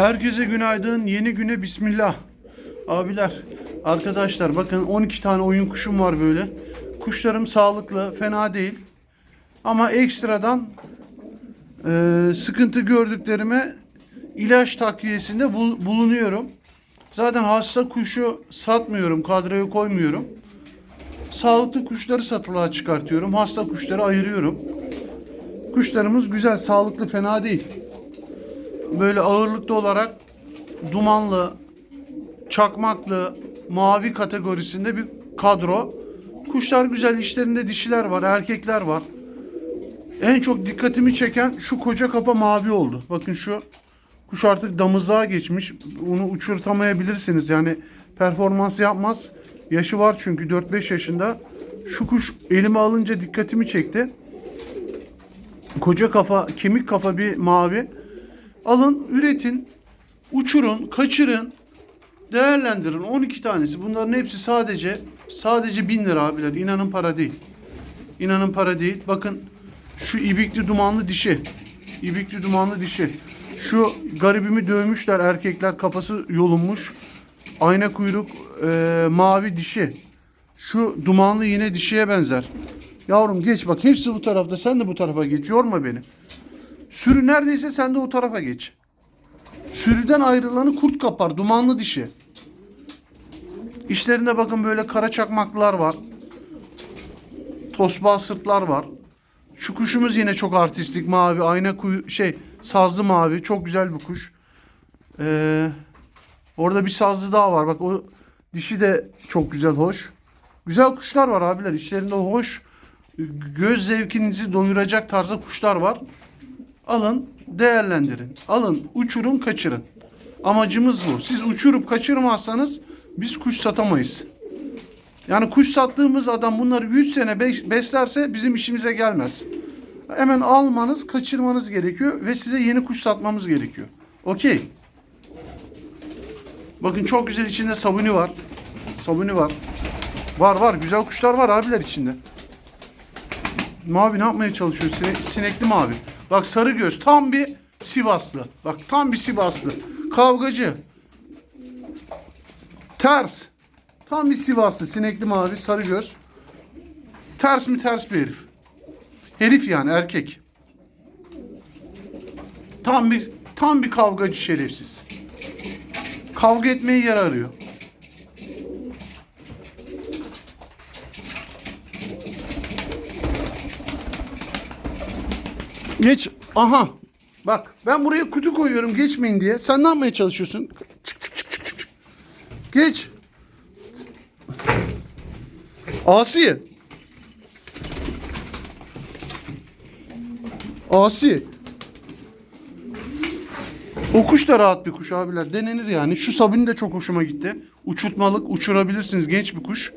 Herkese günaydın. Yeni güne bismillah. Abiler, arkadaşlar bakın 12 tane oyun kuşum var böyle. Kuşlarım sağlıklı, fena değil. Ama ekstradan e, sıkıntı gördüklerime ilaç takviyesinde bul- bulunuyorum. Zaten hasta kuşu satmıyorum, kadroya koymuyorum. Sağlıklı kuşları satılığa çıkartıyorum. Hasta kuşları ayırıyorum. Kuşlarımız güzel, sağlıklı, fena değil. Böyle ağırlıklı olarak dumanlı, çakmaklı, mavi kategorisinde bir kadro. Kuşlar güzel, işlerinde dişiler var, erkekler var. En çok dikkatimi çeken şu koca kafa mavi oldu. Bakın şu kuş artık damızlığa geçmiş. Onu uçurtamayabilirsiniz. Yani performans yapmaz. Yaşı var çünkü 4-5 yaşında. Şu kuş elime alınca dikkatimi çekti. Koca kafa, kemik kafa bir mavi. Alın, üretin, uçurun, kaçırın, değerlendirin. 12 tanesi. Bunların hepsi sadece sadece 1000 lira abiler. İnanın para değil. İnanın para değil. Bakın şu ibikli dumanlı dişi. İbikli dumanlı dişi. Şu garibimi dövmüşler erkekler kafası yolunmuş. Ayna kuyruk e, mavi dişi. Şu dumanlı yine dişiye benzer. Yavrum geç bak hepsi bu tarafta. Sen de bu tarafa geç. Yorma beni. Sürü neredeyse sen de o tarafa geç. Sürüden ayrılanı kurt kapar. Dumanlı dişi. İşlerinde bakın böyle kara çakmaklar var. Tosbağa sırtlar var. Şu kuşumuz yine çok artistik mavi. Ayna kuyu şey sazlı mavi. Çok güzel bir kuş. Ee, orada bir sazlı daha var. Bak o dişi de çok güzel hoş. Güzel kuşlar var abiler. İşlerinde hoş göz zevkinizi doyuracak tarzda kuşlar var. Alın, değerlendirin. Alın, uçurun, kaçırın. Amacımız bu. Siz uçurup kaçırmazsanız biz kuş satamayız. Yani kuş sattığımız adam bunları 100 sene beslerse bizim işimize gelmez. Hemen almanız, kaçırmanız gerekiyor ve size yeni kuş satmamız gerekiyor. Okey. Bakın çok güzel içinde sabuni var. Sabuni var. Var var güzel kuşlar var abiler içinde. Mavi ne yapmaya çalışıyor? Sine- sinekli mavi. Bak sarı göz tam bir Sivaslı. Bak tam bir Sivaslı. Kavgacı. Ters. Tam bir Sivaslı. Sinekli mavi sarı göz. Ters mi ters bir herif. Herif yani erkek. Tam bir tam bir kavgacı şerefsiz. Kavga etmeye yer arıyor. Geç. Aha. Bak ben buraya kutu koyuyorum geçmeyin diye. Sen ne yapmaya çalışıyorsun? Çık çık çık çık çık. Geç. Asi. Asi. O kuş da rahat bir kuş abiler. Denenir yani. Şu sabun de çok hoşuma gitti. Uçurtmalık uçurabilirsiniz. Genç bir kuş.